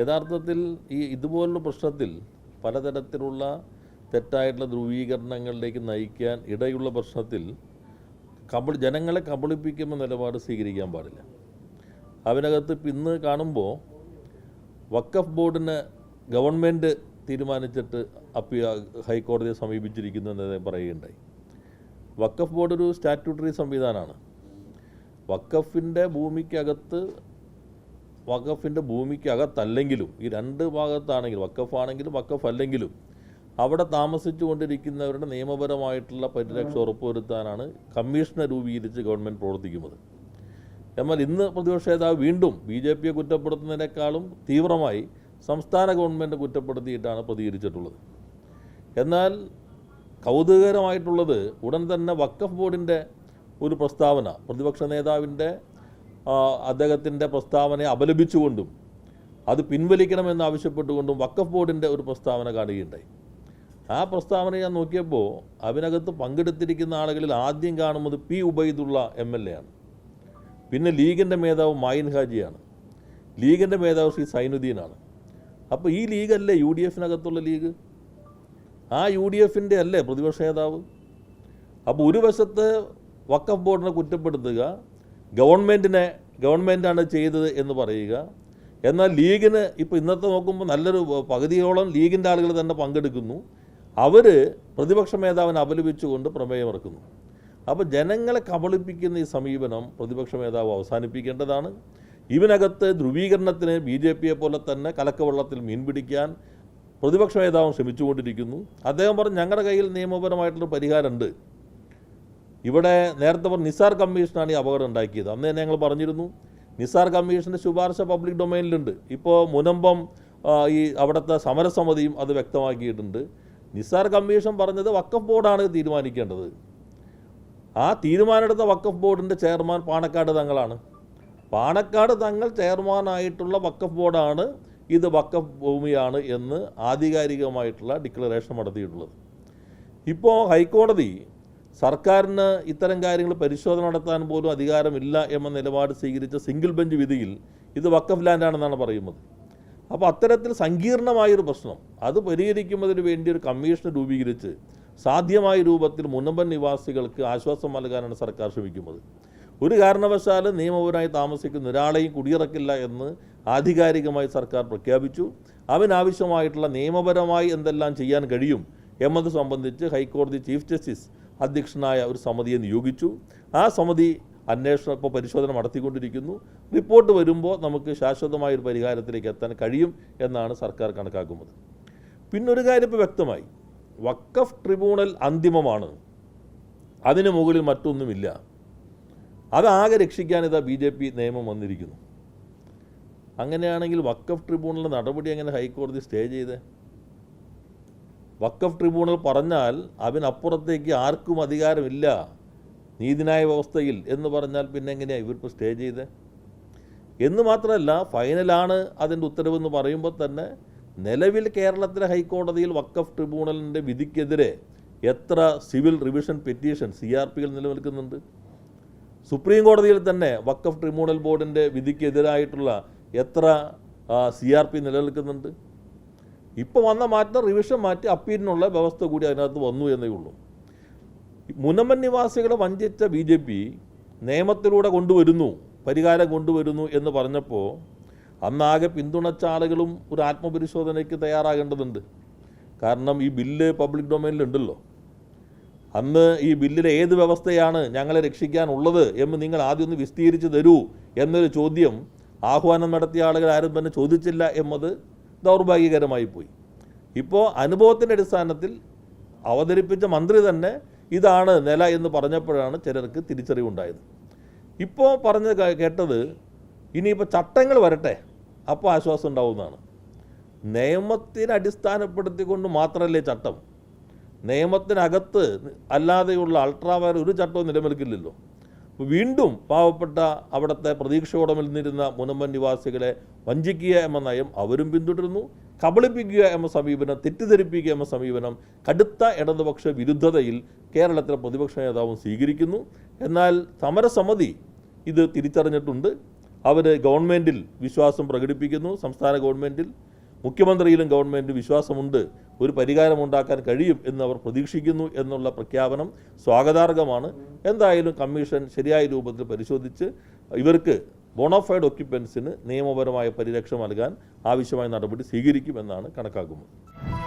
യഥാർത്ഥത്തിൽ ഈ ഇതുപോലുള്ള പ്രശ്നത്തിൽ പലതരത്തിലുള്ള തെറ്റായിട്ടുള്ള ധ്രുവീകരണങ്ങളിലേക്ക് നയിക്കാൻ ഇടയുള്ള പ്രശ്നത്തിൽ കബളി ജനങ്ങളെ കബളിപ്പിക്കുന്ന നിലപാട് സ്വീകരിക്കാൻ പാടില്ല. അതിനകത്ത് ഇന്ന് കാണുമ്പോൾ വക്കഫ് ബോർഡിന് ഗവൺമെന്റ് തീരുമാനിച്ചിട്ട് അപ്പീ ഹൈക്കോടതിയെ സമീപിച്ചിരിക്കുന്നു പറയുകയുണ്ടായി. വക്കഫ് ബോർഡ് ഒരു സ്റ്റാറ്റ്യൂട്ടറി സംവിധാനമാണ്. വക്കഫിന്റെ ഭൂമിക്കകത്ത് വഖഫിന്റെ ഭൂമിക്കകത്തല്ലെങ്കിലും ഈ രണ്ട് ഭാഗത്താണെങ്കിലും വക്കഫാണെങ്കിലും വക്കഫ് അല്ലെങ്കിലും അവിടെ താമസിച്ചു കൊണ്ടിരിക്കുന്നവരുടെ നിയമപരമായിട്ടുള്ള പരിരക്ഷ ഉറപ്പുവരുത്താനാണ് കമ്മീഷനെ രൂപീകരിച്ച് ഗവൺമെന്റ് പ്രവർത്തിക്കുന്നത്. എന്നാൽ ഇന്ന് പ്രതിപക്ഷ നേതാവ് വീണ്ടും ബി ജെ പിയെ കുറ്റപ്പെടുത്തുന്നതിനേക്കാളും തീവ്രമായി സംസ്ഥാന ഗവൺമെന്റ് കുറ്റപ്പെടുത്തിയിട്ടാണ് പ്രതികരിച്ചിട്ടുള്ളത്. എന്നാൽ കൗതുകകരമായിട്ടുള്ളത് ഉടൻ തന്നെ വക്കഫ് ബോർഡിന്റെ ഒരു പ്രസ്താവന പ്രതിപക്ഷ നേതാവിന്റെ അദ്ദേഹത്തിന്റെ പ്രസ്താവനയെ അപലപിച്ചുകൊണ്ടും അത് പിൻവലിക്കണമെന്ന് ആവശ്യപ്പെട്ടുകൊണ്ടും വക്കഫ് ബോർഡിന്റെ ഒരു പ്രസ്താവന കാണുകയുണ്ടായി. ആ പ്രസ്താവന ഞാൻ നോക്കിയപ്പോൾ അതിനകത്ത് പങ്കെടുത്തിരിക്കുന്ന ആളുകളിൽ ആദ്യം കാണുന്നത് P Ubaidullah M L A ആണ്. പിന്നെ ലീഗിന്റെ മേധാവ് മായിൻ ഹാജിയാണ്. ലീഗിന്റെ മേധാവ് ശ്രീ സൈനുദ്ദീനാണ്. അപ്പോൾ ഈ ലീഗല്ലേ യു ഡി എഫിനകത്തുള്ള ലീഗ്? ആ യു ഡി എഫിന്റെ അല്ലേ പ്രതിപക്ഷ നേതാവ്? അപ്പോൾ ഒരു വശത്ത് വക്കഫ് ബോർഡിനെ കുറ്റപ്പെടുത്തുക ഗവൺമെന്റിനെ ഗവൺമെന്റാണ് ചെയ്തത് എന്ന് പറയുക. എന്നാൽ ലീഗിന് ഇപ്പോൾ ഇന്നത്തെ നോക്കുമ്പോൾ നല്ലൊരു പകുതിയോളം ലീഗിന്റെ ആളുകൾ തന്നെ പങ്കെടുക്കുന്നു. അവർ പ്രതിപക്ഷ മേധാവിനെ അപലപിച്ചുകൊണ്ട് പ്രമേയം ഇറക്കുന്നു അപ്പോൾ ജനങ്ങളെ കബളിപ്പിക്കുന്ന ഈ സമീപനം പ്രതിപക്ഷ മേധാവ് അവസാനിപ്പിക്കേണ്ടതാണ്. ഇതിനകത്ത് ധ്രുവീകരണത്തിന് ബി ജെ പിയെ പോലെ തന്നെ കലക്കവെള്ളത്തിൽ മീൻ പിടിക്കാൻ പ്രതിപക്ഷ നേതാവും ശ്രമിച്ചുകൊണ്ടിരിക്കുന്നു. അദ്ദേഹം പറഞ്ഞു ഞങ്ങളുടെ കയ്യിൽ നിയമപരമായിട്ടുള്ള പരിഹാരമുണ്ട് ഇവിടെ നേരത്തെ പറഞ്ഞ നിസാർ കമ്മീഷനാണ് ഈ അപകടം ഉണ്ടാക്കിയത്. അന്ന് തന്നെ ഞങ്ങൾ പറഞ്ഞിരുന്നു നിസാർ കമ്മീഷന്റെ ശുപാർശ പബ്ലിക് ഡൊമൈനിലുണ്ട്. ഇപ്പോൾ മുനമ്പം ഈ അവിടുത്തെ സമരസമിതിയും അത് വ്യക്തമാക്കിയിട്ടുണ്ട്. നിസാർ കമ്മീഷൻ പറഞ്ഞത് വക്കഫ് ബോർഡാണ് തീരുമാനിക്കേണ്ടത്. ആ തീരുമാനമെടുത്ത വക്കഫ് ബോർഡിന്റെ ചെയർമാൻ പാണക്കാട് തങ്ങളാണ്. പാണക്കാട് തങ്ങൾ ചെയർമാനായിട്ടുള്ള വക്കഫ് ബോർഡാണ് ഇത് വക്കഫ് ഭൂമിയാണ് എന്ന് ആധികാരികമായിട്ടുള്ള ഡിക്ലറേഷൻ നടത്തിയിട്ടുള്ളത്. ഇപ്പോൾ ഹൈക്കോടതി സർക്കാരിന് ഇത്തരം കാര്യങ്ങൾ പരിശോധന നടത്താൻ പോലും അധികാരമില്ല എന്ന നിലപാട് സ്വീകരിച്ച സിംഗിൾ ബെഞ്ച് വിധിയിൽ ഇത് വക്കഫ് ലാൻഡാണെന്നാണ് പറയുന്നത്. അപ്പോൾ അത്തരത്തിൽ സങ്കീർണമായൊരു പ്രശ്നം. അത് പരിഹരിക്കുന്നതിന് വേണ്ടി ഒരു കമ്മീഷൻ രൂപീകരിച്ച് സാധ്യമായ രൂപത്തിൽ മുനമ്പൻ നിവാസികൾക്ക് ആശ്വാസം നൽകാനാണ് സർക്കാർ ശ്രമിക്കുന്നത്. ഒരു കാരണവശാലും നിയമപരമായി താമസിക്കുന്ന ഒരാളെയും കുടിയിറക്കില്ല എന്ന് ആധികാരികമായി സർക്കാർ പ്രഖ്യാപിച്ചു. അവനാവശ്യമായിട്ടുള്ള നിയമപരമായി എന്തെല്ലാം ചെയ്യാൻ കഴിയും എന്നത് സംബന്ധിച്ച് ഹൈക്കോടതി ചീഫ് ജസ്റ്റിസ് അധ്യക്ഷനായ ഒരു സമിതിയെ നിയോഗിച്ചു. ആ സമിതി അന്വേഷണം ഇപ്പോൾ പരിശോധന നടത്തിക്കൊണ്ടിരിക്കുന്നു. റിപ്പോർട്ട് വരുമ്പോൾ നമുക്ക് ശാശ്വതമായ ഒരു പരിഹാരത്തിലേക്ക് എത്താൻ കഴിയും എന്നാണ് സർക്കാർ കണക്കാക്കുന്നത്. പിന്നൊരു കാര്യം ഇപ്പോൾ വ്യക്തമായി. വക്കഫ് ട്രിബ്യൂണൽ അന്തിമമാണ്. അതിന് മുകളിൽ മറ്റൊന്നുമില്ല. അതാകെ രക്ഷിക്കാൻ ഇതാ ബി ജെ പി നിയമം വന്നിരിക്കുന്നു. അങ്ങനെയാണെങ്കിൽ വക്കഫ് ട്രിബ്യൂണലിന്റെ നടപടി എങ്ങനെ ഹൈക്കോടതി സ്റ്റേ ചെയ്തേ? വക്കഫ് ട്രിബ്യൂണൽ പറഞ്ഞാൽ അതിനപ്പുറത്തേക്ക് ആർക്കും അധികാരമില്ല നീതിന്യായ വ്യവസ്ഥയിൽ എന്ന് പറഞ്ഞാൽ പിന്നെ എങ്ങനെയാണ് ഇവരിപ്പോൾ സ്റ്റേ ചെയ്തത് എന്ന് മാത്രമല്ല ഫൈനലാണ് അതിന്റെ ഉത്തരവെന്ന് പറയുമ്പോൾ തന്നെ നിലവിൽ കേരളത്തിലെ ഹൈക്കോടതിയിൽ വക്കഫ് ട്രിബ്യൂണലിന്റെ വിധിക്കെതിരെ എത്ര civil revision petition C R പികൾ നിലനിൽക്കുന്നുണ്ട്. സുപ്രീം കോടതിയിൽ തന്നെ വക്കഫ് ട്രിബ്യൂണൽ ബോർഡിന്റെ വിധിക്കെതിരായിട്ടുള്ള എത്ര സി ആർ പി നിലനിൽക്കുന്നുണ്ട്. ഇപ്പോൾ വന്ന മാറ്റം റിവിഷൻ മാറ്റി അപ്പീലിനുള്ള വ്യവസ്ഥ കൂടി അതിനകത്ത് വന്നു എന്നേ ഉള്ളൂ. മുനമൻ നിവാസികളെ വഞ്ചിച്ച ബി ജെ പി നിയമത്തിലൂടെ കൊണ്ടുവരുന്നു പരിഹാരം കൊണ്ടുവരുന്നു എന്ന് പറഞ്ഞപ്പോൾ അന്നാകെ പിന്തുണച്ച ആളുകളും ഒരു ആത്മപരിശോധനയ്ക്ക് തയ്യാറാകേണ്ടതുണ്ട്. കാരണം ഈ ബില്ല് പബ്ലിക് ഡൊമൈനിലുണ്ടല്ലോ അന്ന് ഈ ബില്ലിലെ ഏത് വ്യവസ്ഥയാണ് ഞങ്ങളെ രക്ഷിക്കാനുള്ളത് എന്ന് നിങ്ങൾ ആദ്യം ഒന്ന് വിസ്തീരിച്ച് തരൂ എന്നൊരു ചോദ്യം ആഹ്വാനം നടത്തിയ ആളുകൾ ആരും തന്നെ ചോദിച്ചില്ല എന്നത് ദൗർഭാഗ്യകരമായി പോയി. ഇപ്പോൾ അനുഭവത്തിന്റെ അടിസ്ഥാനത്തിൽ അവതരിപ്പിച്ച മന്ത്രി തന്നെ ഇതാണ് നില എന്ന് പറഞ്ഞപ്പോഴാണ് ചിലർക്ക് തിരിച്ചറിവുണ്ടായത്. ഇപ്പോൾ പറഞ്ഞ കേട്ടത് ഇനിയിപ്പോൾ ചട്ടങ്ങൾ വരട്ടെ അപ്പോൾ ആശ്വാസം ഉണ്ടാവുന്നതാണ്. നിയമത്തിനെ അടിസ്ഥാനപ്പെടുത്തിക്കൊണ്ട് മാത്രമല്ലേ ചട്ടം? നിയമത്തിനകത്ത് അല്ലാതെയുള്ള അൾട്രാവയർ ഒരു ചട്ടവും നിലനിൽക്കില്ലല്ലോ. വീണ്ടും പാവപ്പെട്ട അവിടുത്തെ പ്രതീക്ഷയോടെ നിന്നിരുന്ന മുനമ്പൻ നിവാസികളെ വഞ്ചിക്കുക എന്ന നയം അവരും പിന്തുടരുന്നു. കബളിപ്പിക്കുക എന്ന സമീപനം തെറ്റിദ്ധരിപ്പിക്കുക എന്ന സമീപനം കടുത്ത ഇടതുപക്ഷ വിരുദ്ധതയിൽ കേരളത്തിലെ പ്രതിപക്ഷ നേതാവും സ്വീകരിക്കുന്നു. എന്നാൽ സമരസമിതി ഇത് തിരിച്ചറിഞ്ഞിട്ടുണ്ട്. അവർ ഗവൺമെന്റിൽ വിശ്വാസം പ്രകടിപ്പിക്കുന്നു സംസ്ഥാന ഗവൺമെന്റിൽ മുഖ്യമന്ത്രിയിലും ഗവൺമെന്റ് വിശ്വാസമുണ്ട്. ഒരു പരിഹാരമുണ്ടാക്കാൻ കഴിയും എന്ന് അവർ പ്രതീക്ഷിക്കുന്നു എന്നുള്ള പ്രഖ്യാപനം സ്വാഗതാർഹമാണ്. എന്തായാലും കമ്മീഷൻ ശരിയായ രൂപത്തിൽ പരിശോധിച്ച് ഇവർക്ക് ബോണോഫൈഡ് ഒക്യുപ്പൻസിന് നിയമപരമായ പരിരക്ഷ നൽകാൻ ആവശ്യമായ നടപടി സ്വീകരിക്കുമെന്നാണ് കണക്കാക്കുന്നത്.